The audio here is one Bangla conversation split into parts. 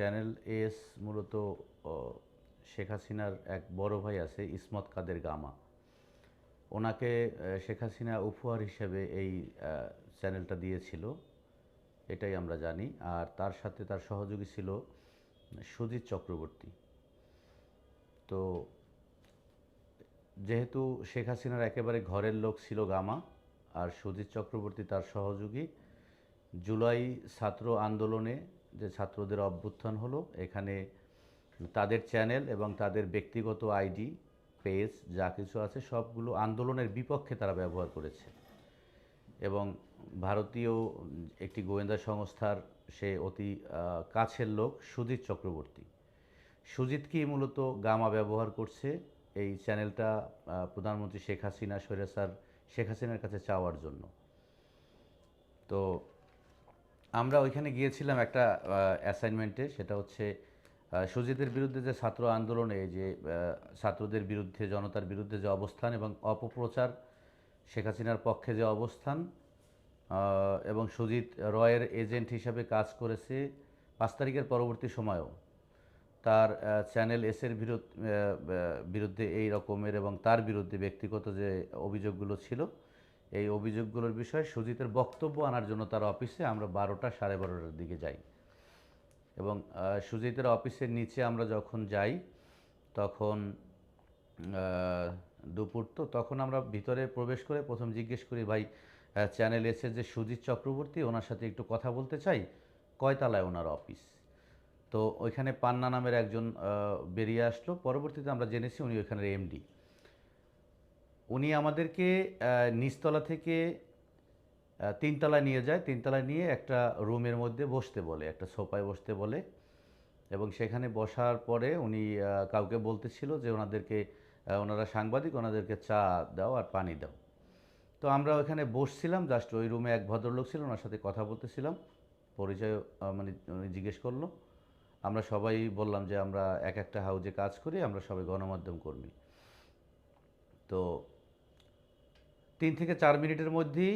চ্যানেল এস মূলত শেখ হাসিনার এক বড় ভাই আছে, ইসমত কাদের গামা। ওনাকে শেখ হাসিনা উপহার হিসেবে এই চ্যানেলটা দিয়েছিল, এটাই আমরা জানি। আর তার সাথে তার সহযোগী ছিল সুজিত চক্রবর্তী। তো যেহেতু শেখ হাসিনার একেবারে ঘরের লোক ছিল গামা, আর সুজিত চক্রবর্তী তার সহযোগী, জুলাই ছাত্র আন্দোলনে যে ছাত্রদের অভ্যুত্থান হলো, এখানে তাদের চ্যানেল এবং তাদের ব্যক্তিগত আইডি, পেজ, যা কিছু আছে, সবগুলো আন্দোলনের বিপক্ষে তারা ব্যবহার করেছে। এবং ভারতীয় একটি গোয়েন্দা সংস্থার সে অতি কাছের লোক সুজিত চক্রবর্তী। সুজিতকেই মূলত গামা ব্যবহার করছে? এই চ্যানেলটা প্রধানমন্ত্রী শেখ হাসিনা, স্বৈরাচার শেখ হাসিনার কাছে চাওয়ার জন্য। তো আমরা ওইখানে গিয়েছিলাম একটা অ্যাসাইনমেন্টে সেটা হচ্ছে সুজিতের বিরুদ্ধে যে ছাত্র আন্দোলনে যে ছাত্রদের বিরুদ্ধে, জনতার বিরুদ্ধে যে অবস্থান এবং অপপ্রচার, শেখ হাসিনার পক্ষে যে অবস্থান এবং সুজিত রয়ের এজেন্ট হিসাবে কাজ করেছে পাঁচ তারিখের পরবর্তী সময়েও। তার চ্যানেল এসের বিরুদ্ধে এই রকমের এবং তার বিরুদ্ধে ব্যক্তিগত যে অভিযোগগুলো ছিল এই অভিযোগগুলোর বিষয়ে সুজিতের বক্তব্য আনার জন্য তার অফিসে আমরা বারোটা সাড়ে বারোটার দিকে যাই। এবং সুজিতের অফিসের নিচে আমরা যখন যাই, তখন দুপুর তো, তখন আমরা ভিতরে প্রবেশ করে প্রথম জিজ্ঞেস করি, ভাই চ্যানেল এসে যে সুজিত চক্রবর্তী, ওনার সাথে একটু কথা বলতে চাই? কয়তলায় ওনার অফিস? তো ওইখানে পান্না নামের একজন বেরিয়ে আসলো। পরবর্তীতে আমরা জেনেছি উনি ওইখানের এমডি উনি আমাদেরকে নিচতলা থেকে আহ, তিনতলায় নিয়ে যায়। তিনতলায় নিয়ে একটা রুমের মধ্যে বসতে বলে একটা সোফায় বসতে বলে। এবং সেখানে বসার পরে উনি কাউকে বলতেছিল যে ওনাদেরকে ওনারা সাংবাদিক ওনাদেরকে চা দাও আর পানি দাও। তো আমরা ওখানে বসছিলাম জাস্ট ওই রুমে এক ভদ্রলোক ছিল ওনার সাথে কথা বলতেছিলাম। পরিচয় মানে উনি জিজ্ঞেস করল। আমরা সবাই বললাম যে আমরা এক একটা হাউজে কাজ করি আমরা সবাই গণমাধ্যম কর্মী। তো তিন থেকে চার মিনিটের মধ্যেই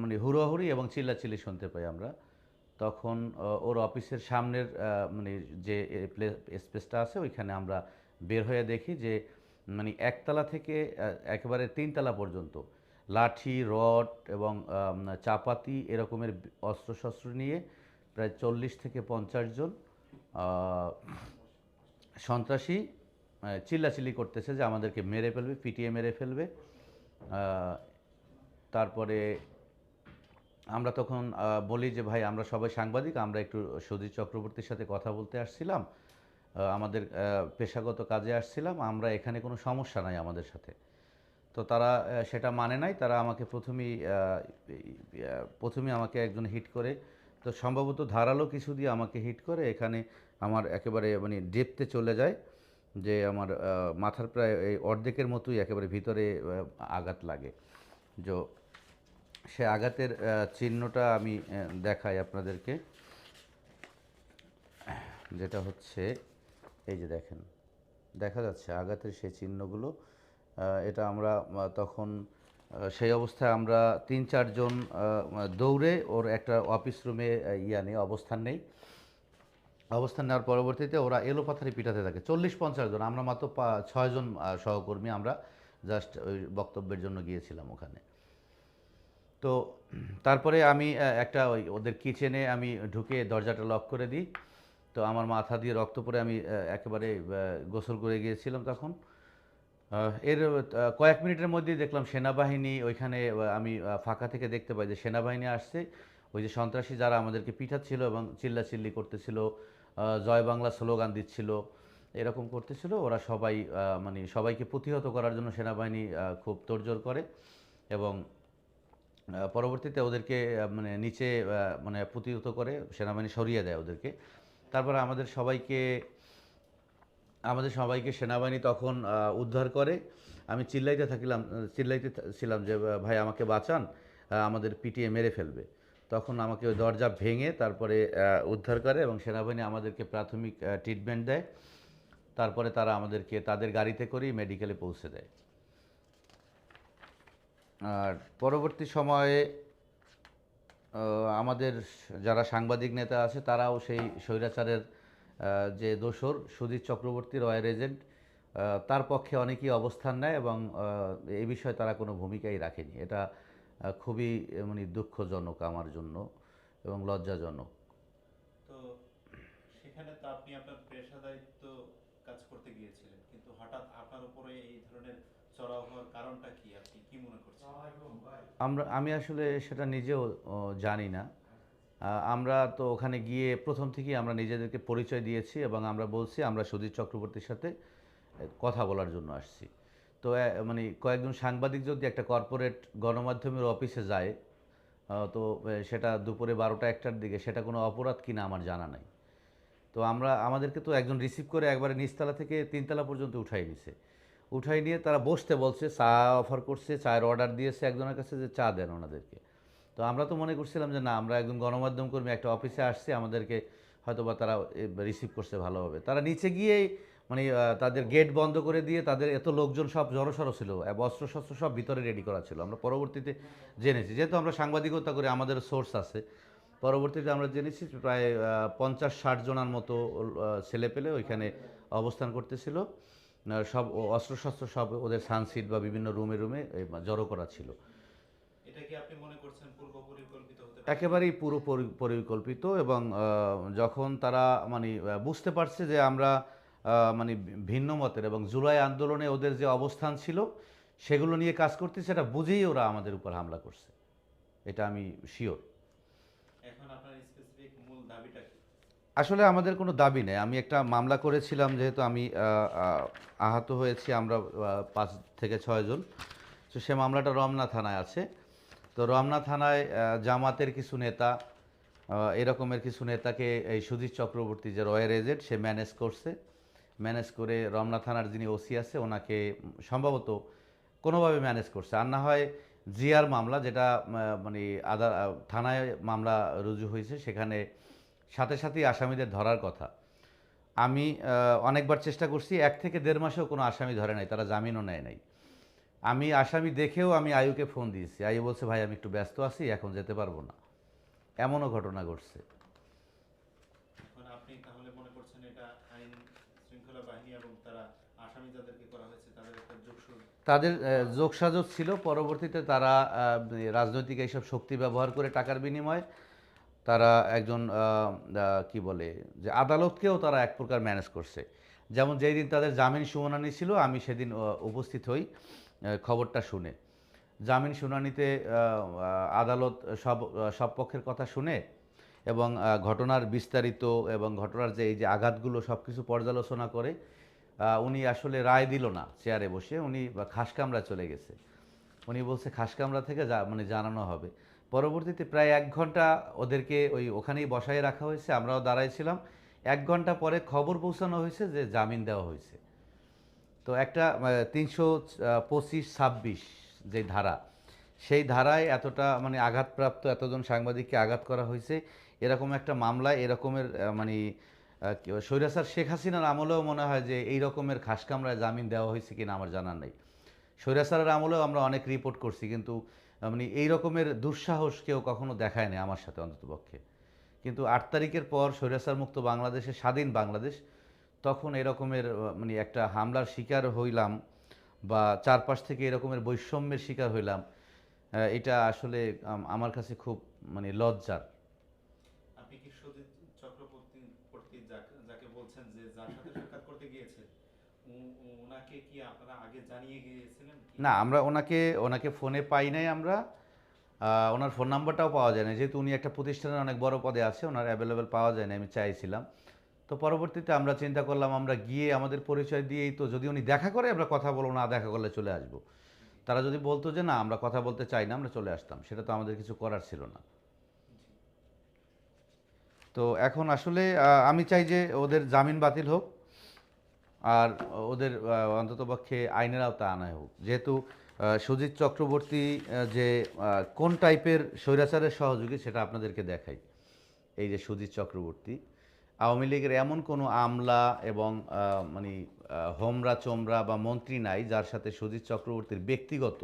মানে হুড়োহুড়ি এবং চিল্লাচিল্লি শুনতে পাই আমরা। তখন ওর অফিসের সামনের মানে যে স্পেসটা আছে, ওইখানে আমরা বের হয়ে দেখি যে মানে একতলা থেকে একেবারে তিনতলা পর্যন্ত লাঠি, রড এবং চাপাতি এরকমের অস্ত্রশস্ত্র নিয়ে প্রায় চল্লিশ থেকে পঞ্চাশ জন সন্ত্রাসী চিল্লাচিল্লি করতেছে যে আমাদেরকে মেরে ফেলবে, পিটিয়ে মেরে ফেলবে। তারপরে আমরা তখন বলি যে, ভাই, আমরা সবাই সাংবাদিক, আমরা একটু সুধীর চক্রবর্তীর সাথে কথা বলতে আসছিলাম আমাদের পেশাগত কাজে আসছিলাম, আমরা এখানে কোনো সমস্যা নাই আমাদের সাথে। তো তারা সেটা মানে নাই, তারা আমাকে প্রথমেই প্রথমেই আমাকে একজন হিট করে। তো সম্ভবত ধারালো কিছু দিয়ে আমাকে হিট করে, এখানে আমার একেবারে মানে ডেপতে চলে যায়, যে আমার মাথার প্রায় অর্ধেকের মতোই একেবারে ভিতরে আঘাত লাগে। যে সে আঘাতের চিহ্নটা আমি দেখাই আপনাদেরকে। যেটা হচ্ছে, এই যে দেখেন, দেখা যাচ্ছে আঘাতের সেই চিহ্নগুলো এটা আমরা তখন সেই অবস্থায় আমরা তিন চারজন দৌড়ে ওর একটা অফিস রুমে ইয়া নেই, অবস্থান নেই। অবস্থান নেওয়ার পরবর্তীতে ওরা এলোপাথারি পিটাতে থাকে। চল্লিশ পঞ্চাশ জন, আমরা মাত্র ছয়জন সহকর্মী আমরা জাস্ট ওই বক্তব্যের জন্য গিয়েছিলাম ওখানে। তো তারপরে আমি একটা ওই ওদের কিচেনে আমি ঢুকে দরজাটা লক করে দিই। তো আমার মাথা দিয়ে রক্ত পড়ে আমি একেবারে গোসল করে গিয়েছিলাম তখন। এর কয়েক মিনিটের মধ্যেই দেখলাম সেনাবাহিনী ওইখানে আমি ফাঁকা থেকে দেখতে পাই যে সেনাবাহিনী আসছে। ওই যে সন্ত্রাসী যারা আমাদেরকে পিঠাচ্ছিল এবং চিল্লাচিল্লি করতেছিল জয় বাংলা স্লোগান দিচ্ছিল, এরকম করতেছিল। ওরা সবাই মানে সবাইকে প্রতিহত করার জন্য সেনাবাহিনী খুব তোড়জোড় করে এবং পরবর্তীতে ওদেরকে মানে নিচে মানে প্রতিহত করে সেনাবাহিনী সরিয়ে দেয় ওদেরকে। তারপরে আমাদের সবাইকে আমাদের সবাইকে সেনাবাহিনী তখন উদ্ধার করে। আমি চিল্লাইতে থাকিলাম, চিল্লাইতে ছিলাম যে ভাই আমাকে বাঁচান আমাদের পিটিয়ে মেরে ফেলবে। তখন আমাকে ওই দরজা ভেঙে তারপরে উদ্ধার করে এবং সেনাবাহিনী আমাদেরকে প্রাথমিক ট্রিটমেন্ট দেয়। তারপরে তারা আমাদেরকে, তাদের গাড়িতে করেই মেডিকেলে পৌঁছে দেয়। আর পরবর্তী সময়ে আমাদের যারা সাংবাদিক নেতা আছে, তারাও সেই স্বৈরাচারের যে দোসর সুজিত চক্রবর্তী, রয়্যাল এজেন্ট তার পক্ষে অনেকেই অবস্থান নেয় এবং এই বিষয়ে তারা কোনো ভূমিকাই রাখেনি। এটা খুবই মানে দুঃখজনক আমার জন্য এবং লজ্জাজনক। তো সেখানে তো আপনি আপনার কাজ করতে গিয়েছিলেন, কিন্তু হঠাৎ আপনার উপরে এই ধরনের চড়াও হওয়ার কারণটা কি? আপনি কি মনে করছেন? আমরা আমি আসলে সেটা নিজেও জানি না। আমরা তো ওখানে গিয়ে প্রথম থেকেই আমরা নিজেদেরকে পরিচয় দিয়েছি এবং আমরা বলছি আমরা সুধীর চক্রবর্তীর সাথে কথা বলার জন্য আসছি। তো মানে কয়েকজন সাংবাদিক যদি একটা কর্পোরেট গণমাধ্যমের অফিসে যায় তো সেটা দুপুরে বারোটা একটার দিকে সেটা কোনো অপরাধ কিনা আমার জানা নাই। তো আমরা আমাদেরকে তো একজন রিসিভ করে একবারে নিচতলা থেকে তিনতলা পর্যন্ত উঠাই নিছে। উঠাই নিয়ে তারা বসতে বলছে, চা অফার করছে, চায়ের অর্ডার দিয়েছে একজনের কাছে যে চা দেন ওনাদেরকে। তো আমরা তো মনে করছিলাম যে না, আমরা একজন গণমাধ্যম কর্মী, একটা অফিসে আসছি, আমাদেরকে হয়তো বা তারা রিসিভ করছে ভালোভাবে। তারা নিচে গিয়েই মানে তাদের গেট বন্ধ করে দিয়ে তাদের এত লোকজন সব জড়সড় ছিল অস্ত্র শস্ত্র সব ভিতরে রেডি করা ছিল। আমরা পরবর্তীতে জেনেছি, যেহেতু আমরা সাংবাদিকতা করে, আমাদের সোর্স আছে। পরবর্তীতে আমরা জেনেছি প্রায় পঞ্চাশ ষাট জনের মতো ছেলে পেলে ওইখানে অবস্থান করতেছিল। সব অস্ত্রশস্ত্র সব ওদের সানসিট বা বিভিন্ন রুমে রুমে জড়ো করা ছিল? একেবারেই পুরো পরি- পরিকল্পিত এবং যখন তারা মানে বুঝতে পারছে যে আমরা মানে ভিন্ন মতের এবং জুলাই আন্দোলনে ওদের যে অবস্থান ছিল সেগুলো নিয়ে কাজ করতে সেটা বুঝেই ওরা আমাদের উপর হামলা করছে। এটা আমি শিওর এখন আপনার স্পেসিফিক মূল দাবিটা কি? আসলে আমাদের কোনো দাবি নেই। আমি একটা মামলা করেছিলাম যেহেতু আমি আহ, আহ, আহত হয়েছি আমরা পাঁচ থেকে ছয়জন তো সে মামলাটা রমনা থানায় আছে। তো রমনা থানায় জামাতের কিছু নেতা এরকমের কিছু নেতাকে এই সুজিত চক্রবর্তী যে রয়্যাল এজেন্ট সে ম্যানেজ করছে। ম্যানেজ করে রমনা থানার যিনি ওসি আছে ওনাকে সম্ভবত কোনোভাবে ম্যানেজ করছে। আর না হয় জিয়ার মামলা যেটা মানে আদা থানায় মামলা রুজু হয়েছে সেখানে সাথে সাথেই আসামিদের ধরার কথা। আমি অনেকবার চেষ্টা করছি এক থেকে দেড় মাসেও কোনো আসামি ধরে নাই তারা জামিনও নেয় নাই। আমি আসামি দেখেও আমি আয়ুকে ফোন দিয়েছি। আয়ু বলছে ভাই আমি একটু ব্যস্ত আছি এখন যেতে পারব না। এমনও ঘটনা ঘটছে। তাদের যোগসাযোগ? ছিল। পরবর্তীতে তারা রাজনৈতিক এইসব শক্তি ব্যবহার করে টাকার বিনিময়ে তারা একজন কি বলে, যে আদালতকেও তারা এক প্রকার ম্যানেজ করছে। যেমন যেই দিন তাদের জামিন শুনানি ছিল, আমি সেদিন উপস্থিত হই খবরটা শুনে। জামিন শুনানিতে আদালত সব সব পক্ষের কথা শুনে এবং ঘটনার বিস্তারিত এবং ঘটনার যে এই যে আঘাতগুলো সব কিছু পর্যালোচনা করে উনি আসলে রায় দিল না চেয়ারে বসে, উনি খাসকামরা চলে গেছে। উনি বলছে খাসকামরা থেকে যা মানে জানানো হবে। পরবর্তীতে প্রায় এক ঘণ্টা ওদেরকে ওই ওখানেই বসায় রাখা হয়েছে, আমরাও দাঁড়াইছিলাম। এক ঘণ্টা পরে খবর পৌঁছানো হয়েছে যে জামিন দেওয়া হয়েছে। তো একটা তিনশো পঁচিশ, ছাব্বিশ যে ধারা, সেই ধারায় এতটা মানে আঘাতপ্রাপ্ত এতজন সাংবাদিককে আঘাত করা হয়েছে। এরকম একটা মামলায় এরকমের মানে স্বৈরাচার শেখ হাসিনার আমলেও মনে হয় যে এই রকমের খাসকামরায় জামিন দেওয়া হয়েছে কিনা আমার জানা নেই। স্বৈরাচারের আমলেও আমরা অনেক রিপোর্ট করছি, কিন্তু মানে এই রকমের দুঃসাহস কেউ কখনো দেখায় না আমার সাথে অন্ততপক্ষে কিন্তু আট তারিখের পর স্বৈরাচার মুক্ত বাংলাদেশে, স্বাধীন বাংলাদেশ, তখন এরকমের মানে একটা হামলার শিকার হইলাম বা চারপাশ থেকে এরকমের বৈষম্যের শিকার হইলাম এটা আসলে আমার কাছে খুব মানে লজ্জার আপনি কি যাকে বলছেন যে যার সাথে সাক্ষাৎ করতে ওনাকে কি আপনারা আগে জানিয়ে গিয়েছিলেন? না, আমরা ওনাকে ওনাকে ফোনে পাই নাই আমরা। ওনার ফোন নাম্বারটাও পাওয়া যায় না যেহেতু উনি একটা প্রতিষ্ঠানের অনেক বড় পদে আছে, ওনার অ্যাভেলেবেল পাওয়া যায় না আমি চাইছিলাম। তো পরবর্তীতে আমরা চিন্তা করলাম, আমরা গিয়ে আমাদের পরিচয় দিয়েই তো যদি উনি দেখা করে, আমরা কথা বলব, না দেখা করলে চলে আসব। তারা যদি বলতো যে, না, আমরা কথা বলতে চাই না, আমরা চলে আসতাম। সেটা তো আমাদের কিছু করার ছিল না। তো এখন আসলে আমি চাই যে, ওদের জামিন বাতিল হোক। আর ওদের অন্ততপক্ষে আইনের আওতা আনাই হোক। যেহেতু সুজিত চক্রবর্তী যে কোন টাইপের স্বৈরাচারের সহযোগী সেটা আপনাদেরকে দেখাই। এই যে সুজিত চক্রবর্তী, আওয়ামী লীগের এমন কোনো আমলা এবং মানে হোমরা চোমরা বা মন্ত্রী নাই যার সাথে সুজিত চক্রবর্তীর ব্যক্তিগত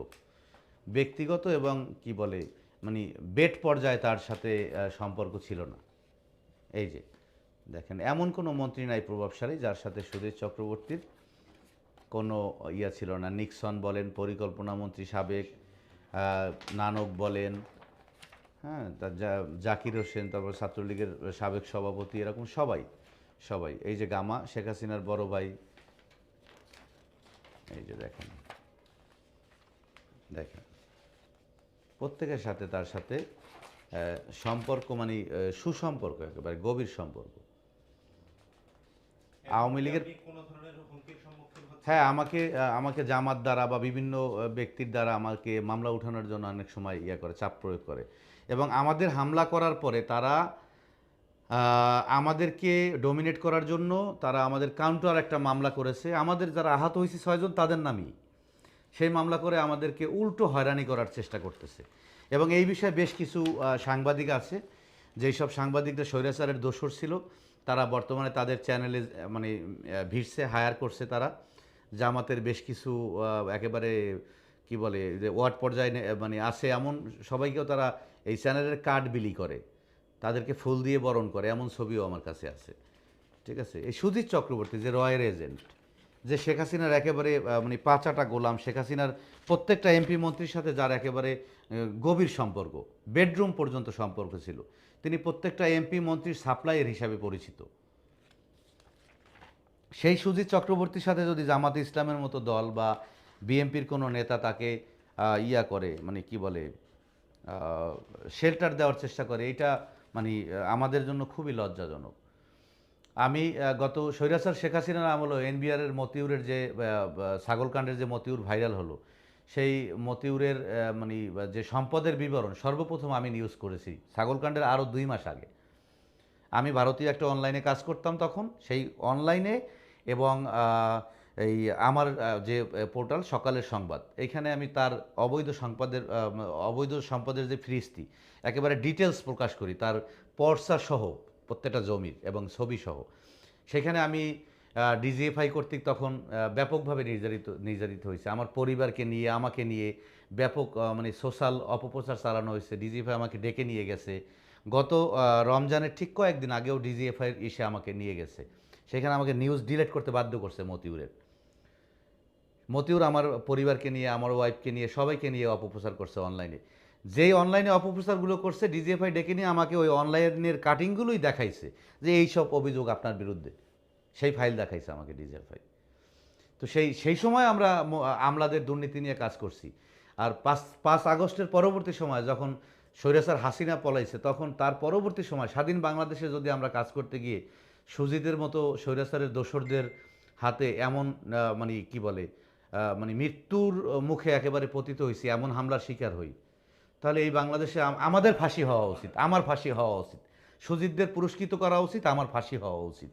ব্যক্তিগত এবং কি বলে মানে বেট পর্যায়ে তার সাথে সম্পর্ক ছিল না। এই যে দেখেন, এমন কোনো মন্ত্রী নাই প্রভাবশালী যার সাথে সুধীর চক্রবর্তীর কোনো ইয়া ছিল না। নিক্সন বলেন, পরিকল্পনা মন্ত্রী সাবেক নানক বলেন হ্যাঁ তার জাকির হোসেন, তারপর ছাত্রলীগের সাবেক সভাপতি, এরকম সবাই সবাই। এই যে গামা, শেখ হাসিনার বড় ভাই, এই যে দেখেন দেখেন, প্রত্যেকের সাথে তার সাথে সম্পর্ক মানে সুসম্পর্ক একেবারে, গভীর সম্পর্ক। আওয়ামী লীগের- হ্যাঁ আমাকে আমাকে জামাত দ্বারা বা বিভিন্ন ব্যক্তির দ্বারা আমাকে মামলা উঠানোর জন্য অনেক সময় ইয়ে করে চাপ প্রয়োগ করে। এবং আমাদের হামলা করার পরে তারা আমাদেরকে ডোমিনেট করার জন্য তারা আমাদের কাউন্টার একটা মামলা করেছে। আমাদের যারা আহত হয়েছে ছয়জন তাদের নামই। সেই মামলা করে আমাদেরকে উল্টো হয়রানি করার চেষ্টা করতেছে। এবং এই বিষয়ে বেশ কিছু সাংবাদিক আছে। যেই সব সাংবাদিকদের স্বৈরাচারের দোষর ছিল তারা বর্তমানে তাদের চ্যানেলে মানে ভিড়ছে হায়ার করছে তারা। জামাতের বেশ কিছু একেবারে, কি বলে, যে ওয়ার্ড পর্যায়ে মানে আসে এমন, সবাইকেও তারা এই চ্যানেলের কার্ড বিলি করে। তাদেরকে ফুল দিয়ে বরণ করে, এমন ছবিও আমার কাছে আছে। ঠিক আছে? এই সুধীর চক্রবর্তী, যে রয়ের এজেন্ট, যে শেখ হাসিনার একেবারে মানে পাঁচাটা গোলাম, শেখ হাসিনার প্রত্যেকটা এমপি মন্ত্রীর সাথে যার একেবারে গভীর সম্পর্ক, বেডরুম পর্যন্ত সম্পর্ক ছিল। তিনি প্রত্যেকটা এমপি মন্ত্রীর সাপ্লাইয়ের হিসাবে পরিচিত। সেই সুজিত চক্রবর্তীর সাথে যদি জামাত ইসলামের মতো দল বা বিএনপির কোনো নেতা তাকে ইয়া করে মানে কি বলে শেল্টার দেওয়ার চেষ্টা করে এটা মানে আমাদের জন্য খুবই লজ্জাজনক। আমি গত স্বৈরাচার শেখ হাসিনার আমল এনবিআরের মতিউরের যে ছাগলকাণ্ডের যে মতিউর ভাইরাল হলো সেই মতিউরের মানে যে সম্পদের বিবরণ, সর্বপ্রথম আমি নিউজ করেছি, ছাগলকাণ্ডের আরও দুই মাস আগে। আমি ভারতীয় একটা অনলাইনে কাজ করতাম তখন, সেই অনলাইনে এবং এই আমার যে পোর্টাল সকালের সংবাদ। এইখানে আমি তার অবৈধ সম্পদের অবৈধ সম্পদের যে ফিরিস্তি, একেবারে ডিটেলস প্রকাশ করি, তার পর্সা সহ, প্রত্যেকটা জমির এবং ছবি সহ। সেখানে আমি ডিজিএফআই কর্তৃক তখন ব্যাপকভাবে নির্যাতিত নির্যাতিত হয়েছে। আমার পরিবারকে নিয়ে, আমাকে নিয়ে ব্যাপক মানে সোশ্যাল অপপ্রচার চালানো হয়েছে। ডিজিএফআই আমাকে ডেকে নিয়ে গেছে। গত রমজানের ঠিক কয়েকদিন আগেও ডিজিএফআই এসে আমাকে নিয়ে গেছে। সেখানে আমাকে নিউজ ডিলেট করতে বাধ্য করছে মতিউরের। মতিউর আমার পরিবারকে নিয়ে, আমার ওয়াইফকে নিয়ে, সবাইকে নিয়ে অপপ্রচার করছে অনলাইনে যেই অনলাইনে অপপ্রচারগুলো করছে, ডিজিএফআই ডেকে নিয়ে আমাকে ওই অনলাইনের কাটিংগুলোই দেখাইছে যে এই সব অভিযোগ আপনার বিরুদ্ধে। সেই ফাইল দেখাইছে আমাকে ডিজিএফআই তো সেই সেই সময় আমরা আমলাদের দুর্নীতি নিয়ে কাজ করছি। আর পাঁচ পাঁচ আগস্টের পরবর্তী সময় যখন স্বৈরাচার হাসিনা পলাইছে, তখন তার পরবর্তী সময় স্বাধীন বাংলাদেশে যদি আমরা কাজ করতে গিয়ে সুজিতের মতো স্বৈরাচারের দোসরদের হাতে এমন মানে কি বলে মানে মৃত্যুর মুখে একেবারে পতিত হয়েছি এমন হামলার শিকার হই, তাহলে এই বাংলাদেশে আমাদের ফাঁসি হওয়া উচিত, আমার ফাঁসি হওয়া উচিত। সুজিতদের পুরস্কৃত করা উচিত, আমার ফাঁসি হওয়া উচিত।